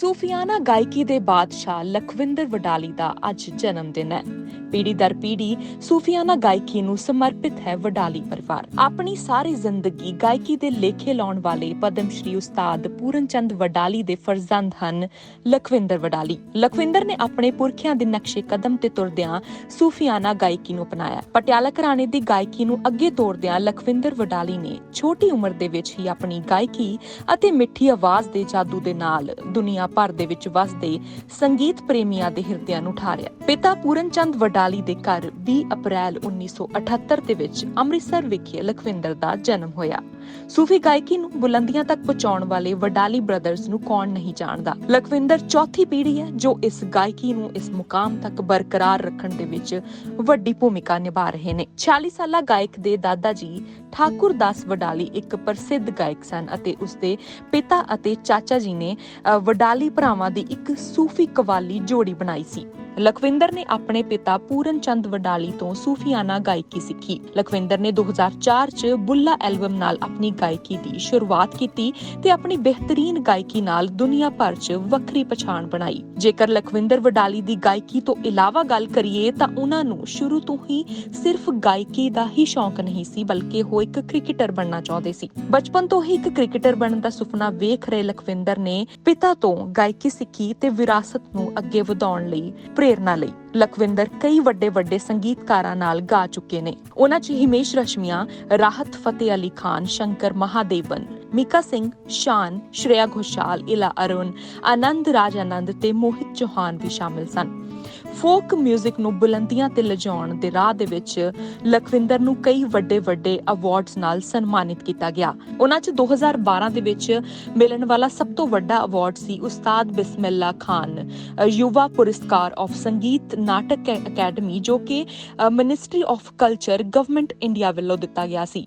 ਸੂਫੀਆਨਾ ਗਾਇਕੀ ਦੇ ਬਾਦਸ਼ਾਹ ਲਖਵਿੰਦਰ ਵਡਾਲੀ ਦਾ ਅੱਜ ਜਨਮ ਦਿਨ ਹੈ। ਪੀੜੀ ਦਰ ਪੀੜੀ ਸੂਫੀਆਨਾ ਗਾਇਕੀ ਨੂੰ ਸਮਰਪਿਤ ਹੈ ਵਡਾਲੀ ਪਰਿਵਾਰ। ਆਪਣੀ ਸਾਰੀ ਜ਼ਿੰਦਗੀ ਗਾਇਕੀ ਦੇ ਲੇਖੇ ਲਾਉਣ ਵਾਲੇ ਪਦਮ ਸ਼੍ਰੀ ਉਸਤਾਦ ਪੂਰਨ ਚੰਦ ਵਡਾਲੀ ਦੇ ਫਰਜ਼ੰਦ ਹਨ ਲਖਵਿੰਦਰ ਵਡਾਲੀ। ਲਖਵਿੰਦਰ ਨੇ ਆਪਣੇ ਪੁਰਖਿਆਂ ਦੇ ਨਕਸ਼ੇ ਕਦਮ ਤੇ ਤੁਰਦਿਆਂ ਸੂਫੀਆਨਾ ਗਾਇਕੀ ਨੂੰ ਅਪਣਾਇਆ। ਪਟਿਆਲਾ ਘਰਾਣੇ ਦੀ ਗਾਇਕੀ ਨੂੰ ਅੱਗੇ ਤੋਰਦਿਆਂ ਲਖਵਿੰਦਰ ਵਡਾਲੀ ਨੇ ਛੋਟੀ ਉਮਰ ਦੇ ਵਿੱਚ ਹੀ ਆਪਣੀ ਗਾਇਕੀ ਅਤੇ ਮਿੱਠੀ ਆਵਾਜ਼ ਦੇ ਜਾਦੂ ਦੇ ਨਾਲ ਦੁਨੀਆ ਭਰ ਦੇ ਵਿੱਚ ਵਸਦੇ ਸੰਗੀਤ ਪ੍ਰੇਮੀਆਂ ਦੇ ਹਿਰਦਿਆਂ ਨੂੰ ਠਾਰਿਆ। ਪਿਤਾ ਪੂਰਨ ਚੰਦ ਵਡਾਲੀ ਦੇ ਘਰ 20 ਅਪ੍ਰੈਲ 1978 ਦੇ ਵਿੱਚ ਅੰਮ੍ਰਿਤਸਰ ਵਿਖੇ ਲਖਵਿੰਦਰ ਦਾ ਜਨਮ ਹੋਇਆ। ਸੂਫੀ ਗਾਇਕੀ ਨੂੰ ਬੁਲੰਦੀਆਂ ਤੱਕ ਪਹੁੰਚਾਉਣ ਵਾਲੇ ਵਡਾਲੀ ਬ੍ਰਦਰਜ਼ ਨੂੰ ਕੌਣ ਨਹੀਂ ਜਾਣਦਾ? ਲਖਵਿੰਦਰ ਚੌਥੀ ਪੀੜ੍ਹੀ ਹੈ ਜੋ ਇਸ ਗਾਇਕੀ ਨੂੰ ਇਸ ਮੁਕਾਮ ਤੱਕ ਬਰਕਰਾਰ ਰੱਖਣ ਦੇ ਵਿੱਚ ਵੱਡੀ ਭੂਮਿਕਾ ਨਿਭਾ ਰਹੇ ਨੇ। 46 ਸਾਲਾ ਗਾਇਕ ਦੇ ਦਾਦਾ ਜੀ ਠਾਕੁਰ ਦਾਸ ਵਡਾਲੀ ਇੱਕ ਪ੍ਰਸਿੱਧ ਗਾਇਕ ਸਨ ਅਤੇ ਉਸਦੇ ਪਿਤਾ ਅਤੇ ਚਾਚਾ ਜੀ ਨੇ ਵਡਾਲੀ ਭਰਾਵਾਂ ਦੀ ਇੱਕ ਸੂਫੀ ਕਵਾਲੀ ਜੋੜੀ ਬਣਾਈ ਸੀ। ਲਖਵਿੰਦਰ ਨੇ ਆਪਣੇ ਪਿਤਾ ਪੂਰਨ ਚੰਦ ਵਡਾਲੀ ਤੋਂ ਸੂਫੀਆਨਾ ਗਾਇਕੀ ਸਿੱਖੀ। ਲਖਵਿੰਦਰ ਨੇ 2004 ਚ ਬੁੱਲਾ ਐਲਬਮ ਨਾਲ ਆਪਣੀ ਗਾਇਕੀ ਦੀ ਸ਼ੁਰੂਆਤ ਕੀਤੀ ਤੇ ਆਪਣੀ ਬਿਹਤਰੀਨ ਗਾਇਕੀ ਨਾਲ ਦੁਨੀਆ ਭਰ ਚ ਵੱਖਰੀ ਪਛਾਣ ਬਣਾਈ। ਜੇਕਰ ਲਖਵਿੰਦਰ ਵਡਾਲੀ ਦੀ ਗਾਇਕੀ ਤੋਂ ਇਲਾਵਾ ਗੱਲ ਕਰੀਏ ਤਾਂ ਉਹਨਾਂ ਨੂੰ ਸ਼ੁਰੂ ਤੋਂ ਹੀ ਸਿਰਫ ਗਾਇਕੀ ਦਾ ਹੀ ਸ਼ੌਂਕ ਨਹੀਂ ਸੀ, ਬਲਕਿ ਉਹ ਇੱਕ ਕ੍ਰਿਕਟਰ ਬਣਨਾ ਚਾਹੁੰਦੇ ਸੀ। ਬਚਪਨ ਤੋਂ ਹੀ ਇੱਕ ਕ੍ਰਿਕਟਰ ਬਣਨ ਦਾ ਸੁਪਨਾ ਵੇਖ ਰਹੇ ਲਖਵਿੰਦਰ ਨੇ ਪਿਤਾ ਤੋਂ ਗਾਇਕੀ ਸਿੱਖੀ ਤੇ ਵਿਰਾਸਤ ਨੂੰ ਅੱਗੇ ਵਧਾਉਣ ਲਈ ਪ੍ਰੇਰਣਾ ਲਈ ਲਖਵਿੰਦਰ ਕਈ ਵੱਡੇ ਵੱਡੇ ਸੰਗੀਤਕਾਰਾਂ ਨਾਲ ਗਾ ਚੁੱਕੇ ਨੇ। ਉਹਨਾਂ 'ਚ ਹਿਮੇਸ਼ ਰਸ਼ਮੀਆਂ, ਰਾਹਤ ਫਤਿਹ ਅਲੀ ਖਾਨ, ਸ਼ੰਕਰ ਮਹਾਦੇਵਨ ਮੀਕਾ ਸਿੰਘ, ਸ਼ਾਨ, ਸ਼੍ਰੇਆ ਘੋਸ਼ਾਲ, ਇਲਾ ਅਰੁਣ, ਆਨੰਦ ਰਾਜ ਆਨੰਦ ਤੇ ਮੋਹਿਤ ਚੌਹਾਨ ਵੀ ਸ਼ਾਮਿਲ ਸਨ। ਫੋਕ 뮤직 ਨੂੰ ਬੁਲੰਦੀਆਂ ਤੇ ਲਿਜਾਉਣ ਦੇ ਰਾਹ ਦੇ ਵਿੱਚ ਲਖਵਿੰਦਰ ਨੂੰ ਕਈ ਵੱਡੇ ਵੱਡੇ ਅਵਾਰਡਸ ਨਾਲ ਸਨਮਾਨਿਤ ਕੀਤਾ ਗਿਆ। ਉਹਨਾਂ 'ਚ 2012 ਦੇ ਵਿੱਚ ਮਿਲਣ ਵਾਲਾ ਸਭ ਤੋਂ ਵੱਡਾ ਅਵਾਰਡ ਸੀ ਉਸਤਾਦ ਬਿਸਮਿਲ੍ਲਾ ਖਾਨ, ਯੁਵਾ ਪੁਰਸਕਾਰ ਆਫ ਸੰਗੀਤ ਨਾਟਕ ਅਕੈਡਮੀ ਜੋ ਕਿ ministry of culture government India ਵੱਲੋਂ ਦਿੱਤਾ ਗਿਆ ਸੀ।